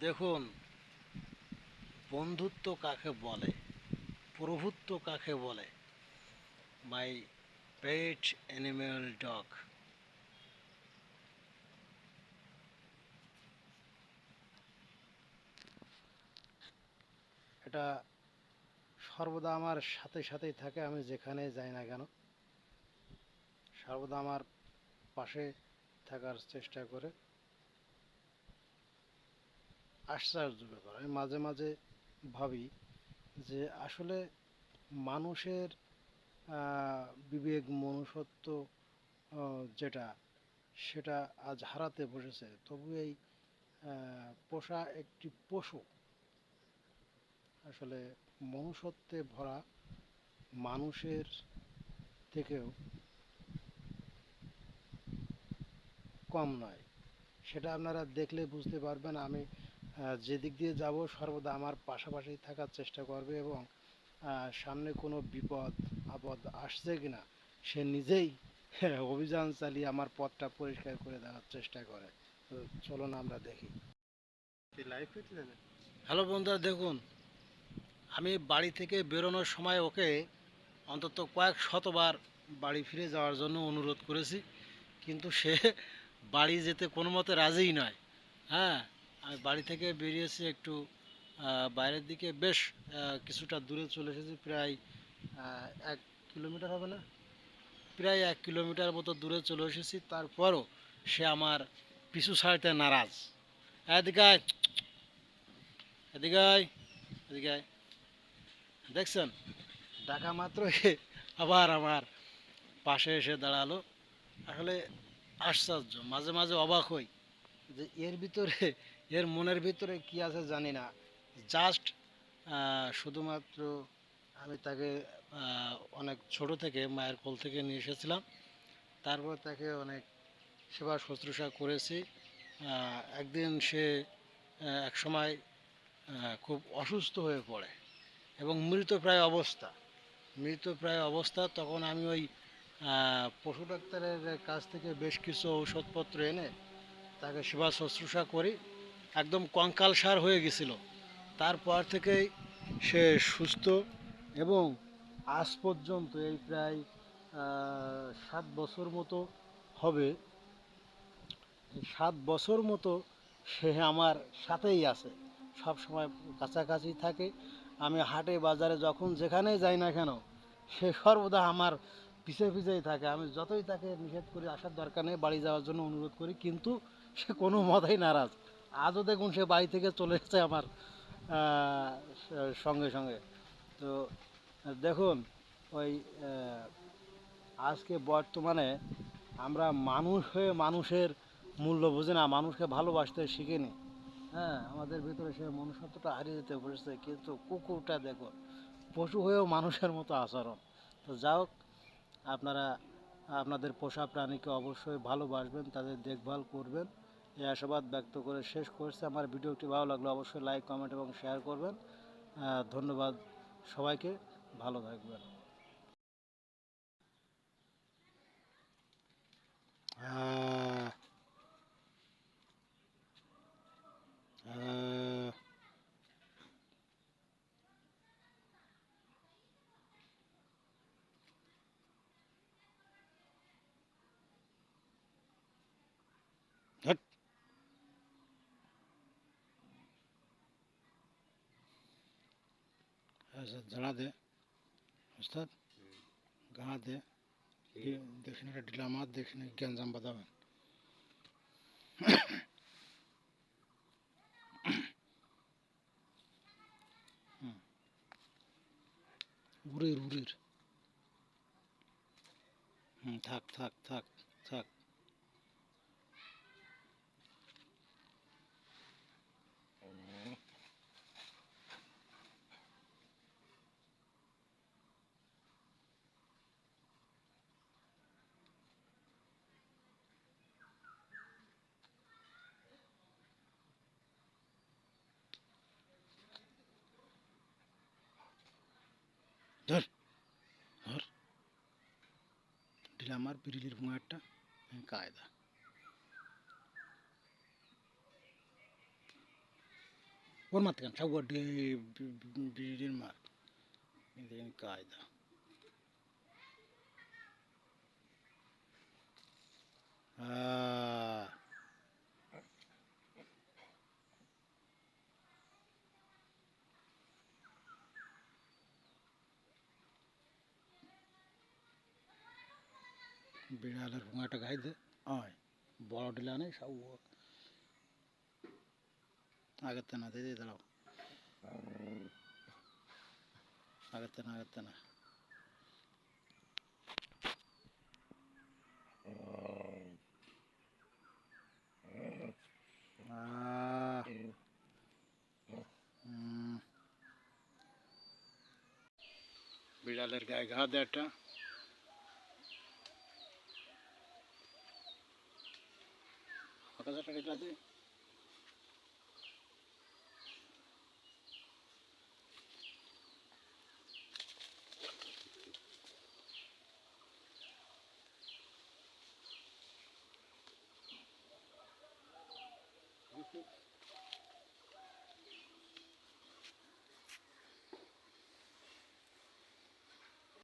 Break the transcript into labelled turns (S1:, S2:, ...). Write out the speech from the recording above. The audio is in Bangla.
S1: দেখুন, বন্ধুত্ব কাকে বলে? প্রভুত্ব কাকে বলে? মাই পেট অ্যানিম্যাল ডগ এটা সর্বদা আমার সাথে সাথেই থাকে, আমি যেখানে যাই না কেন। সর্বদা আমার পাশে থাকার চেষ্টা করে। আশ্চর্য ব্যাপার। আমি মাঝে মাঝে ভাবি যে আসলে মানুষের বিবেক, মনুষ্যত্ব যেটা, সেটা আজ হারাতে বসেছে। তবু এই পোষা একটি পশু, আসলে মনুষ্যত্বে ভরা মানুষের থেকেও কম নয়। সেটা আপনারা দেখলে বুঝতে পারবেন। আমি যেদিক দিয়ে যাব সর্বদা আমার পাশাপাশি থাকার চেষ্টা করবে এবং সামনে কোনো বিপদ আপদ আসছে কিনা সে নিজেই অভিযান চালিয়ে আমার পথটা পরিষ্কার করে দেওয়ার চেষ্টা করে। তো চলুন আমরা দেখি। হ্যালো বন্ধুরা দেখুন আমি বাড়ি থেকে বেরোনোর সময় ওকে অন্তত কয়েক শতবার বাড়ি ফিরে যাওয়ার জন্য অনুরোধ করেছি কিন্তু সে বাড়ি যেতে কোনো মতে রাজিই নয়। হ্যাঁ আমি বাড়ি থেকে বেরিয়েছি একটু বাইরের দিকে। বেশ কিছুটা দূরে চলে এসেছি প্রায় এক কিলোমিটার হবে না? প্রায় এক কিলোমিটার মতো দূরে চলে এসেছি। তারপরও সে আমার পিছু ছাড়তে নারাজ। এদিকে আয়, এদিকে এদিকে দেখছেন? ডাকা মাত্র আবার আমার পাশে এসে দাঁড়াল। আসলে আশ্চর্য মাঝে মাঝে অবাক হই। যে এর ভিতরে, এর মনের ভিতরে কি আছে জানি না। জাস্ট শুধুমাত্র আমি তাকে অনেক ছোট থেকে মায়ের কোল থেকে নিয়ে এসেছিলাম। তারপর তাকে অনেক সেবা শুশ্রূষা করেছি। একদিন সে এক সময় খুব অসুস্থ হয়ে পড়ে এবং মৃতপ্রায় অবস্থা। মৃতপ্রায় অবস্থা, তখন আমি ওই পশু ডাক্তারের কাছ থেকে বেশ কিছু ঔষধপত্র এনে তাকে সেবা শুশ্রূষা করি। একদম কঙ্কালসার হয়ে গেছিল। তারপর থেকেই সে সুস্থ এবং আজ পর্যন্ত এই প্রায় সাত বছর মতো হবে। সাত বছর মতো সে আমার সাথেই আছে। সব সময় কাছাকাছি থাকে। আমি হাটে, বাজারে যখন যেখানেই যাই না কেন, সে সর্বদা আমার পিছে পিছেই থাকে। আমি যতই তাকে নিষেধ করি, আসার দরকার নেই, বাড়ি যাওয়ার জন্য অনুরোধ করি, কিন্তু সে কোনো মতেই নারাজ। আজও দেখুন সে বাড়ি থেকে চলে এসেছে আমার সঙ্গে সঙ্গে। তো দেখুন, ওই আজকে বর্তমানে আমরা মানুষ হয়ে মানুষের মূল্য বুঝি না, মানুষকে ভালোবাসতে শিখিনি। হ্যাঁ আমাদের ভিতরে সে মনুষ্যত্বটা হারিয়ে যেতে বসেছে, কিন্তু কুকুরটা দেখুন, পশু হয়েও মানুষের মতো আচরণ। তো যা হোক, আপনারা আপনাদের পোষা প্রাণীকে অবশ্যই ভালোবাসবেন তাদের দেখভাল করবেন। এই আশাবাদ ব্যক্ত করে শেষ করছে। আমার ভিডিওটি ভালো লাগলে অবশ্যই লাইক কমেন্ট এবং শেয়ার করবেন। ধন্যবাদ সবাইকে। ভালো থাকবেন। আহ, আহ, हट ऐसा जड़ा दे उस्ताद दे ये देखने का देखने के अंजाम बतावे उरेर उरेर ধর ধর। ডিলামার বিরিলির ভুঁয়ারটা কায়দা। ওর মারতে কেন? সব বিড়ির মার। কায়দা। বিড়ালের ভুঙাটা গাই দে আয় বড় ডিলা নেই সব আগের না দিদি দাঁড়াও আগের না আগের না বিড়ালের গায়ে ঘা দে এক হাজার টাকা